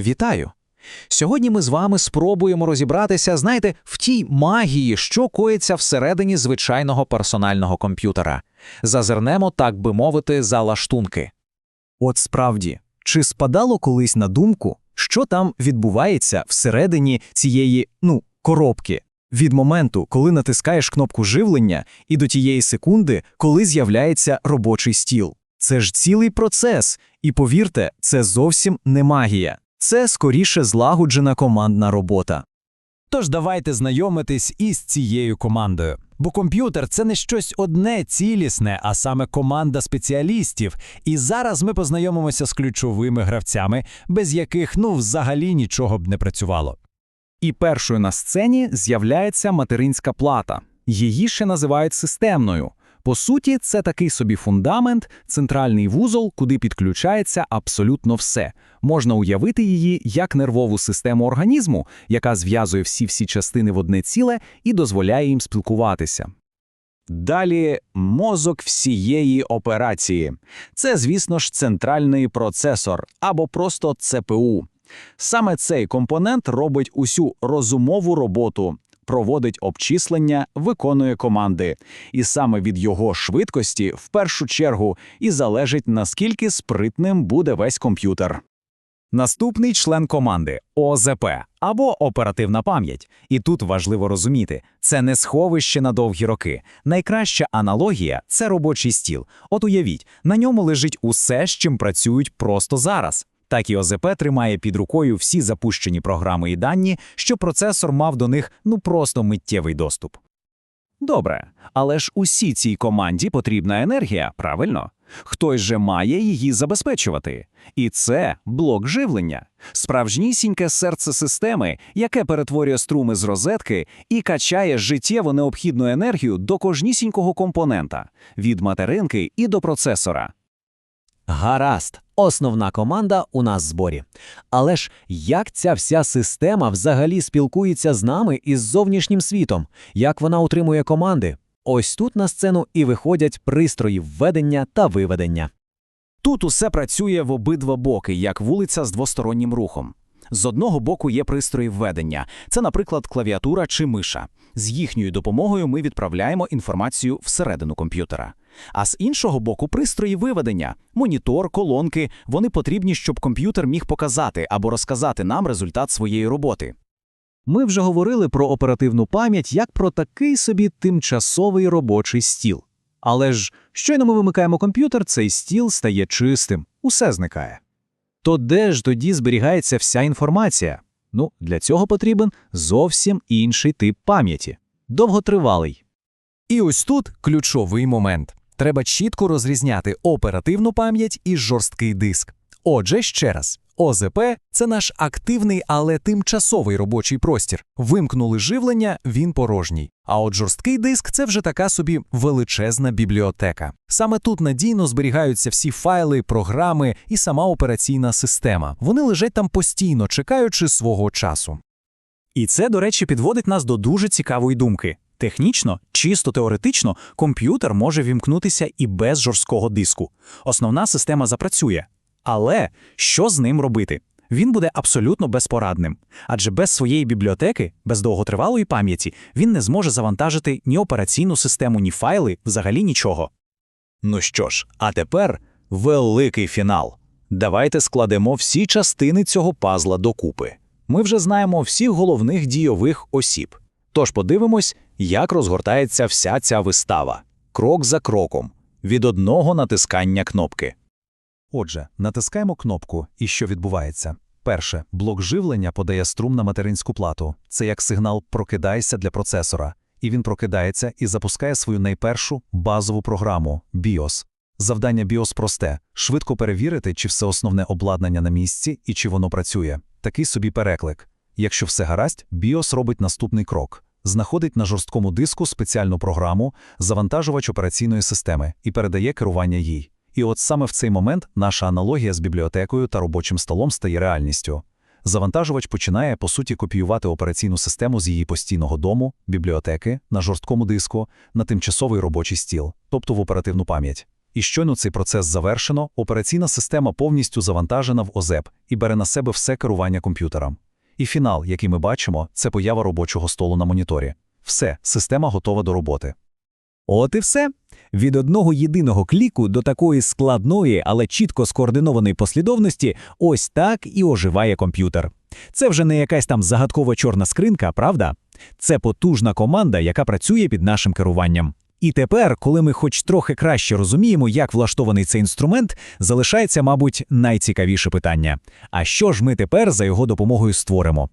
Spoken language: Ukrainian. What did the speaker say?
Вітаю! Сьогодні ми з вами спробуємо розібратися, знаєте, в тій магії, що коїться всередині звичайного персонального комп'ютера. Зазирнемо, так би мовити, за лаштунки. От справді, чи спадало колись на думку, що там відбувається всередині цієї, ну, коробки, від моменту, коли натискаєш кнопку живлення, і до тієї секунди, коли з'являється робочий стіл? Це ж цілий процес, і повірте, це зовсім не магія. Це скоріше злагоджена командна робота. Тож давайте знайомитись із цією командою. Бо комп'ютер це не щось одне цілісне, а саме команда спеціалістів. І зараз ми познайомимося з ключовими гравцями, без яких ну взагалі нічого б не працювало. І першою на сцені з'являється материнська плата. Її ще називають системною. По суті, це такий собі фундамент, центральний вузол, куди підключається абсолютно все. Можна уявити її як нервову систему організму, яка зв'язує всі-всі частини в одне ціле і дозволяє їм спілкуватися. Далі мозок всієї операції. Це, звісно ж, центральний процесор або просто ЦПУ. Саме цей компонент робить усю розумову роботу, проводить обчислення, виконує команди. І саме від його швидкості, в першу чергу, і залежить, наскільки спритним буде весь комп'ютер. Наступний член команди ОЗП або оперативна пам'ять. І тут важливо розуміти, це не сховище на довгі роки. Найкраща аналогія це робочий стіл. От уявіть, на ньому лежить усе, з чим працюють просто зараз. Так і ОЗП тримає під рукою всі запущені програми і дані, що процесор мав до них ну просто миттєвий доступ. Добре, але ж усій цій команді потрібна енергія, правильно? Хтось же має її забезпечувати. І це блок живлення, справжнісіньке серце системи, яке перетворює струми з розетки і качає життєво необхідну енергію до кожнісінького компонента від материнки і до процесора. Гаразд, основна команда у нас в зборі. Але ж як ця вся система взагалі спілкується з нами і з зовнішнім світом? Як вона утримує команди? Ось тут на сцену і виходять пристрої введення та виведення. Тут усе працює в обидва боки, як вулиця з двостороннім рухом. З одного боку є пристрої введення, це, наприклад, клавіатура чи миша. З їхньою допомогою ми відправляємо інформацію всередину комп'ютера. А з іншого боку, пристрої виведення, монітор, колонки, вони потрібні, щоб комп'ютер міг показати або розказати нам результат своєї роботи. Ми вже говорили про оперативну пам'ять як про такий собі тимчасовий робочий стіл. Але ж щойно ми вимикаємо комп'ютер, цей стіл стає чистим, усе зникає. То де ж тоді зберігається вся інформація? Ну, для цього потрібен зовсім інший тип пам'яті довготривалий. І ось тут ключовий момент. Треба чітко розрізняти оперативну пам'ять і жорсткий диск. Отже, ще раз, ОЗП це наш активний, але тимчасовий робочий простір. Вимкнули живлення, він порожній. А от жорсткий диск це вже така собі величезна бібліотека. Саме тут надійно зберігаються всі файли, програми і сама операційна система. Вони лежать там постійно, чекаючи свого часу. І це, до речі, підводить нас до дуже цікавої думки. Технічно, чисто теоретично, комп'ютер може вімкнутися і без жорсткого диску. Основна система запрацює. Але що з ним робити? Він буде абсолютно безпорадним, адже без своєї бібліотеки, без довготривалої пам'яті, він не зможе завантажити ні операційну систему, ні файли, взагалі нічого. Ну що ж, а тепер великий фінал. Давайте складемо всі частини цього пазла докупи. Ми вже знаємо всіх головних дійових осіб. Тож подивимось, як розгортається вся ця вистава, крок за кроком, від одного натискання кнопки. Отже, натискаємо кнопку, і що відбувається? Перше, блок живлення подає струм на материнську плату. Це як сигнал прокидайся для процесора. І він прокидається і запускає свою найпершу базову програму BIOS. Завдання BIOS просте: швидко перевірити, чи все основне обладнання на місці і чи воно працює. Такий собі переклик. Якщо все гаразд, BIOS робить наступний крок. Знаходить на жорсткому диску спеціальну програму, завантажувач операційної системи і передає керування їй. І от саме в цей момент наша аналогія з бібліотекою та робочим столом стає реальністю. Завантажувач починає, по суті, копіювати операційну систему з її постійного дому, бібліотеки, на жорсткому диску, на тимчасовий робочий стіл, тобто в оперативну пам'ять. І щойно цей процес завершено, операційна система повністю завантажена в ОЗЕП і бере на себе все керування комп'ютером. І фінал, який ми бачимо, це поява робочого столу на моніторі. Все, система готова до роботи. От і все. Від одного єдиного кліку до такої складної, але чітко скоординованої послідовності ось так і оживає комп'ютер. Це вже не якась там загадкова чорна скринка, правда? Це потужна команда, яка працює під нашим керуванням. І тепер, коли ми хоч трохи краще розуміємо, як влаштований цей інструмент, залишається, мабуть, найцікавіше питання. А що ж ми тепер за його допомогою створимо?